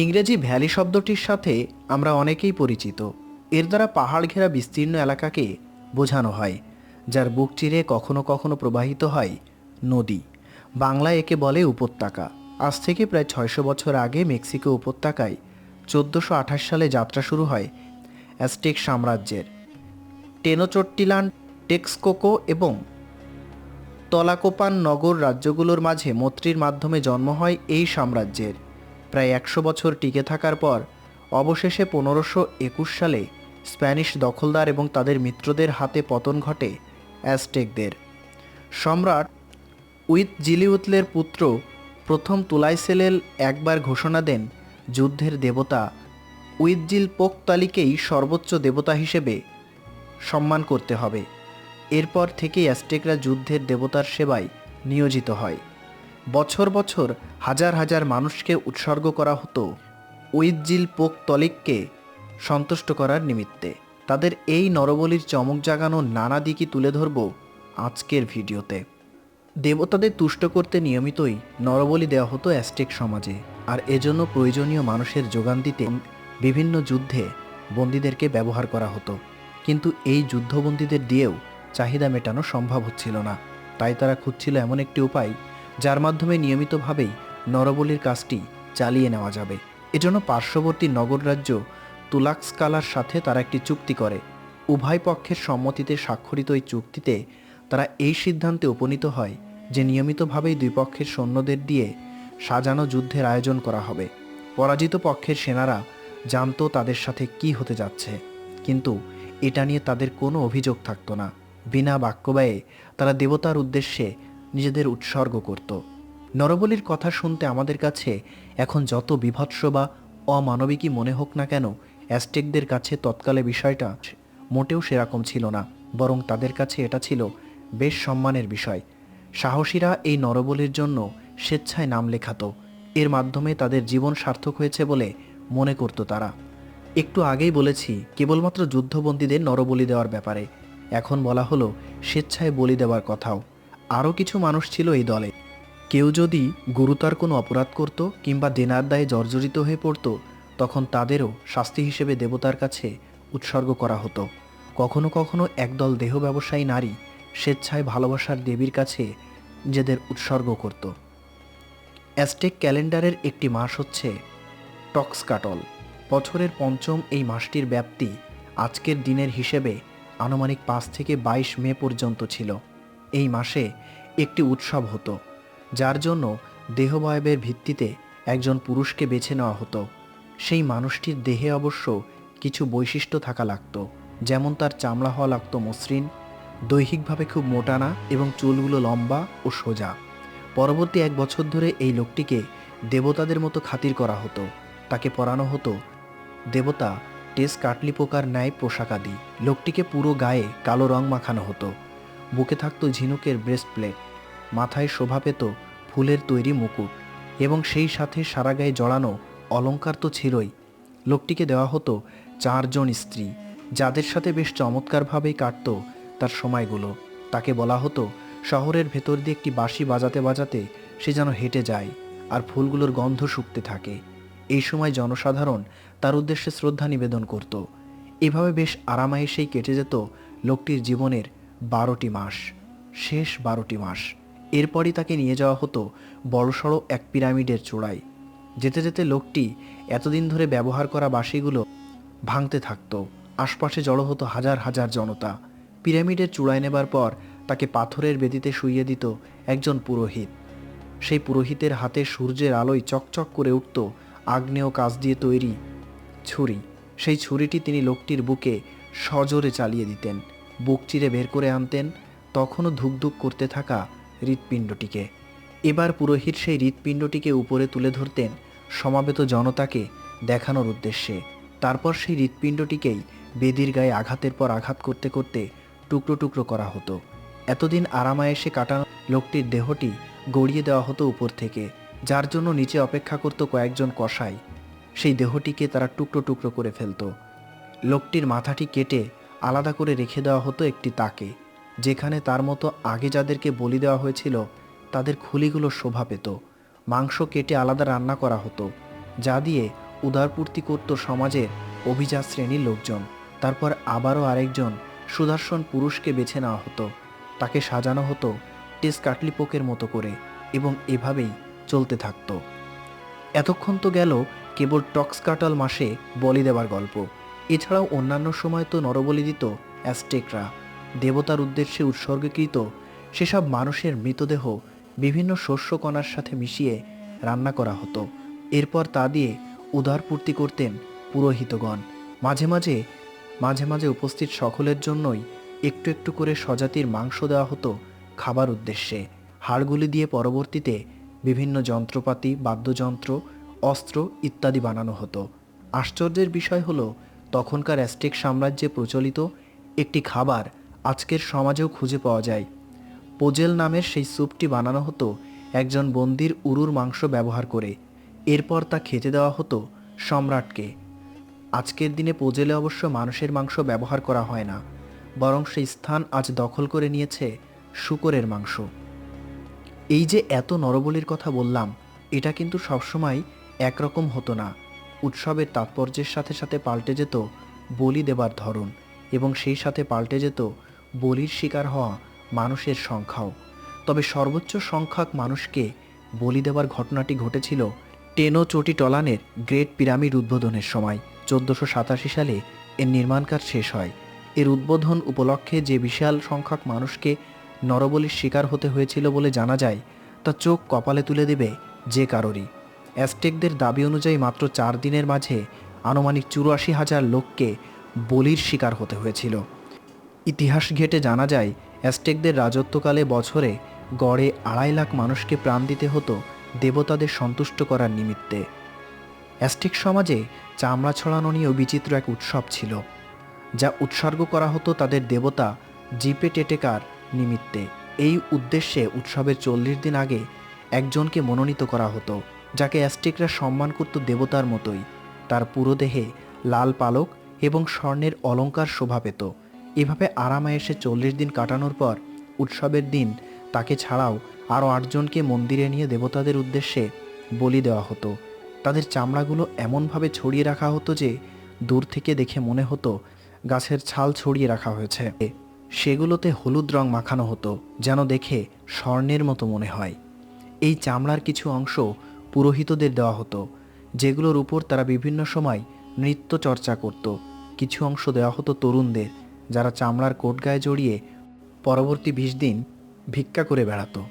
ইংরেজি ভ্যালি শব্দটির সাথে আমরা অনেকেই পরিচিত। এর দ্বারা পাহাড় ঘেরা বিস্তীর্ণ এলাকাকে বোঝানো হয়, যার বুক চিরে কখনো কখনো প্রবাহিত হয় নদী। বাংলায় একে বলে উপত্যকা। আজ থেকে প্রায় ছয়শো বছর আগে মেক্সিকো উপত্যকায় চোদ্দোশো আঠাশ সালে যাত্রা শুরু হয় অ্যাস্টেক সাম্রাজ্যের। টেনোচট্টিলান, টেক্সকোকো এবং তলাকোপান নগর রাজ্যগুলোর মাঝে মৈত্রীর মাধ্যমে জন্ম হয় এই সাম্রাজ্যের। প্রায় একশো বছর টিকে থাকার পর, অবশেষে পনেরোশো একুশ সালে স্প্যানিশ দখলদার এবং তাদের মিত্রদের হাতে পতন ঘটে অ্যাজটেকদের। সম্রাট উইথ জিলিউতলের পুত্র প্রথম তুলাইসেলেল একবার ঘোষণা দেন যুদ্ধের দেবতা উইথজিল পোকতালিকেই সর্বোচ্চ দেবতা হিসেবে সম্মান করতে হবে। এরপর থেকেই অ্যাস্টেকরা যুদ্ধের দেবতার সেবায় নিয়োজিত হয়। বছর বছর হাজার হাজার মানুষকে উৎসর্গ করা হতো উইথজিল পোক তলিককে সন্তুষ্ট করার নিমিত্তে। তাদের এই নরবলির চমক জাগানো নানা দিকই তুলে ধরব আজকের ভিডিওতে। দেবতাদের তুষ্ট করতে নিয়মিতই নরবলি দেওয়া হতো অ্যাস্টেক সমাজে, আর এজন্য প্রয়োজনীয় মানুষের যোগান দিতে বিভিন্ন যুদ্ধে বন্দীদেরকে ব্যবহার করা হতো। কিন্তু এই যুদ্ধবন্দীদের দিয়েও চাহিদা মেটানো সম্ভব হচ্ছিল না। তাই তারা খুঁজছিল এমন একটি উপায় যার মাধ্যমে নিয়মিতভাবেই নরবলির কাজটি চালিয়ে নেওয়া যাবে। এজন্য পার্শ্ববর্তী নগর রাজ্য তুলাক্সকালার সাথে তারা একটি চুক্তি করে। উভয় পক্ষের সম্মতিতে স্বাক্ষরিত এই চুক্তিতে তারা এই সিদ্ধান্তে উপনীত হয় যে নিয়মিতভাবেই দুই পক্ষের সৈন্যদের দিয়ে সাজানো যুদ্ধের আয়োজন করা হবে। পরাজিত পক্ষের সেনারা জানতো তাদের সাথে কি হতে যাচ্ছে, কিন্তু এটা নিয়ে তাদের কোনো অভিযোগ থাকতো না। বিনা বাক্যব্যয়ে তারা দেবতার উদ্দেশ্যে নিজেদের উৎসর্গ করত। নরবলির কথা শুনতে আমাদের কাছে এখন যত বিভৎস বা অমানবিকই মনে হোক না কেন অ্যাস্টেকদের কাছে তৎকালে বিষয়টা মোটেও সেরকম ছিল না, বরং তাদের কাছে এটা ছিল বেশ সম্মানের বিষয়। সাহসীরা এই নরবলির জন্য স্বেচ্ছায় নাম লেখাতো। এর মাধ্যমে তাদের জীবন সার্থক হয়েছে বলে মনে করত তারা। একটু আগেই বলেছি, কেবলমাত্র যুদ্ধবন্দীদের নরবলি দেওয়ার ব্যাপারে। এখন বলা হলো, স্বেচ্ছায় বলি দেওয়ার কথাও। আরও কিছু মানুষ ছিল এই দলে। কেউ যদি গুরুতর কোনো অপরাধ করত কিংবা দেনার দায়ে জর্জরিত হয়ে পড়ত, তখন তাদেরও শাস্তি হিসেবে দেবতার কাছে উৎসর্গ করা হতো। কখনো কখনো একদল দেহ ব্যবসায়ী নারী স্বেচ্ছায় ভালোবাসার দেবীর কাছে নিজেদের উৎসর্গ করত। অ্যাস্টেক ক্যালেন্ডারের একটি মাস হচ্ছে টক্সকাটল। বছরের পঞ্চম এই মাসটির ব্যাপ্তি আজকের দিনের হিসেবে আনুমানিক পাঁচ থেকে বাইশ মে পর্যন্ত ছিল। এই মাসে একটি উৎসব হতো, যার জন্য দেহবয়বের ভিত্তিতে একজন পুরুষকে বেছে নেওয়া হতো। সেই মানুষটির দেহে অবশ্য কিছু বৈশিষ্ট্য থাকা লাগতো, যেমন তার চামড়া হওয়া লাগতো মসৃণ, দৈহিকভাবে খুব মোটানা এবং চুলগুলো লম্বা ও সোজা। পরবর্তী এক বছর ধরে এই লোকটিকে দেবতাদের মতো খাতির করা হতো। তাকে পরানো হতো দেবতা টেস কাটলি পোকার ন্যায় পোশাকাদি লোকটিকে পুরো গায়ে কালো রং মাখানো হতো। বুকে থাকতো ঝিনুকের ব্রেস্ট প্লেট মাথায় শোভা পেত ফুলের তৈরি মুকুট এবং সেই সাথে সারা গায়ে জড়ানো অলঙ্কার তো ছিলই। লোকটিকে দেওয়া হতো চারজন স্ত্রী, যাদের সাথে বেশ চমৎকারভাবেই কাটত তার সময়গুলো। তাকে বলা হতো, শহরের ভেতর দিয়ে একটি বাঁশি বাজাতে বাজাতে সে যেন হেঁটে যায় আর ফুলগুলোর গন্ধ শুকতে থাকে। এই সময় জনসাধারণ তার উদ্দেশ্যে শ্রদ্ধা নিবেদন করত। এভাবে বেশ আরামায়েশেই কেটে যেত লোকটির জীবনের বারোটি মাস, শেষ বারোটি মাস। এরপরই তাকে নিয়ে যাওয়া হতো বড়সড় এক পিরামিডের চূড়ায়। যেতে যেতে লোকটি এতদিন ধরে ব্যবহার করা বাঁশিগুলো ভাঙতে থাকতো। আশপাশে জড়ো হতো হাজার হাজার জনতা। পিরামিডের চূড়ায় নেবার পর তাকে পাথরের বেদিতে শুইয়ে দিত একজন পুরোহিত। সেই পুরোহিতের হাতে সূর্যের আলোয় চকচক করে উঠত আগ্নেয় কাজ দিয়ে তৈরি ছুরি। সেই ছুরিটি তিনি লোকটির বুকে সজোরে চালিয়ে দিতেন। বুক চিরে বের করে আনতেন, তখনও ধুকধুক করতে থাকা হৃৎপিণ্ডটিকে। এবার পুরোহিত সেই হৃৎপিণ্ডটিকে উপরে তুলে ধরতেন, সমাবেত জনতাকে দেখানোর উদ্দেশ্যে। তারপর সেই হৃৎপিণ্ডটিকেই বেদির গায়ে আঘাতের পর আঘাত করতে করতে টুকরো টুকরো করা হতো। এতদিন আরামায়েসে কাটানো লোকটির দেহটি গড়িয়ে দেওয়া হতো উপর থেকে, যার জন্য নিচে অপেক্ষা করত কয়েকজন কসাই। সেই দেহটিকে তারা টুকরো টুকরো করে ফেলত। লোকটির মাথাটি কেটে আলাদা করে রেখে দেওয়া হতো একটি তাকে, যেখানে তার মতো আগে যাদেরকে বলি দেওয়া হয়েছিল, তাদের খুলিগুলো শোভা পেত, মাংস কেটে আলাদা রান্না করা হতো, যা দিয়ে উদারপূর্তি করত সমাজের অভিজাত শ্রেণির লোকজন। তারপর আবারও আরেকজন সুদর্শন পুরুষকে বেছে নেওয়া হতো। তাকে সাজানো হতো টেস কাটলিপোকের মতো করে এবং এভাবেই চলতে থাকতো। এতক্ষণ তো গেল কেবল টক্সকাটাল মাসে বলি দেওয়ার গল্প। এছাড়াও অন্যান্য সময় তো নরবলি দিত অ্যাস্টেকরা দেবতার উদ্দেশ্যে উৎসর্গীকৃত সেসব মানুষের মৃতদেহ বিভিন্ন শস্যকণার সাথে মিশিয়ে রান্না করা হতো। এরপর তা দিয়ে উদারপূর্তি করতেন পুরোহিতগণ। মাঝে মাঝে মাঝে মাঝে উপস্থিত সকলের জন্যই একটু একটু করে স্বজাতির মাংস দেওয়া হতো খাবার উদ্দেশ্যে। হাড়গুলি দিয়ে পরবর্তীতে বিভিন্ন যন্ত্রপাতি, বাদ্যযন্ত্র, অস্ত্র ইত্যাদি বানানো হতো। আশ্চর্যের বিষয় হলো তখনকার অ্যাস্টেক সাম্রাজ্যে প্রচলিত একটি খাবার আজকের সমাজেও খুঁজে পাওয়া যায়। পোজেল নামের সেই স্যুপটি বানানো হতো একজন বন্দির উরুর মাংস ব্যবহার করে। এরপর তা খেতে দেওয়া হতো সম্রাটকে। আজকের দিনে পোজেলে অবশ্য মানুষের মাংস ব্যবহার করা হয় না, বরং সেই স্থান আজ দখল করে নিয়েছে শুকরের মাংস। এই যে এত নরবলির কথা বললাম, এটা কিন্তু সবসময় একরকম হতো না। উৎসবের তাৎপর্যের সাথে সাথে পাল্টে যেত বলি দেবার ধরন এবং সেই সাথে পাল্টে যেত বলির শিকার হওয়া মানুষের সংখ্যাও। তবে সর্বোচ্চ সংখ্যক মানুষকে বলি দেওয়ার ঘটনাটি ঘটেছিল টেনো চটি টলানের গ্রেট পিরামিড উদ্বোধনের সময়, চোদ্দোশো সাতাশি সালে এর নির্মাণ কাজ শেষ হয়। এর উদ্বোধন উপলক্ষে যে বিশাল সংখ্যক মানুষকে নরবলির শিকার হতে হয়েছিল বলে জানা যায়, তা চোখ কপালে তুলে দেবে যে কারোরই। অ্যাস্টেকদের দাবি অনুযায়ী মাত্র চার দিনের মাঝে আনুমানিক চুরাশি হাজার লোককে বলির শিকার হতে হয়েছিল। ইতিহাস ঘেটে জানা যায় অ্যাস্টেকদের রাজত্বকালে বছরে গড়ে আড়াই লাখ মানুষকে প্রাণ দিতে হতো দেবতাদের সন্তুষ্ট করার নিমিত্তে। অ্যাস্টেক সমাজে চামড়া ছড়ানো নিয়েও বিচিত্র এক উৎসব ছিল, যা উৎসর্গ করা হতো তাদের দেবতা জিপে টেটেকার নিমিত্তে। এই উদ্দেশ্যে উৎসবের চল্লিশ দিন আগে একজনকে মনোনীত করা হতো। যাকে অ্যাস্টেকরা সম্মান করত দেবতার মতোই, তার পুরো দেহে লাল পালক এবং স্বর্ণের অলঙ্কার শোভা পেত। এভাবে আরামায়েসে চল্লিশ দিন কাটানোর পর উৎসবের দিন তাকে ছাড়াও আরও আটজনকে মন্দিরে নিয়ে দেবতাদের উদ্দেশ্যে বলি দেওয়া হতো। তাদের চামড়াগুলো এমনভাবে ছড়িয়ে রাখা হতো যে দূর থেকে দেখে মনে হতো গাছের ছাল ছড়িয়ে রাখা হয়েছে। সেগুলোতে হলুদ রং মাখানো হতো, যেন দেখে স্বর্ণের মতো মনে হয়। এই চামড়ার কিছু অংশ পুরোহিতদের দেওয়া হতো, যেগুলোর উপর তারা বিভিন্ন সময় নৃত্য চর্চা করত। কিছু অংশ দেওয়া হতো তরুণদের, যারা চামড়ার কোট গায়ে জড়িয়ে পরবর্তী বিশ দিন ভিক্ষা করে বেড়াতো।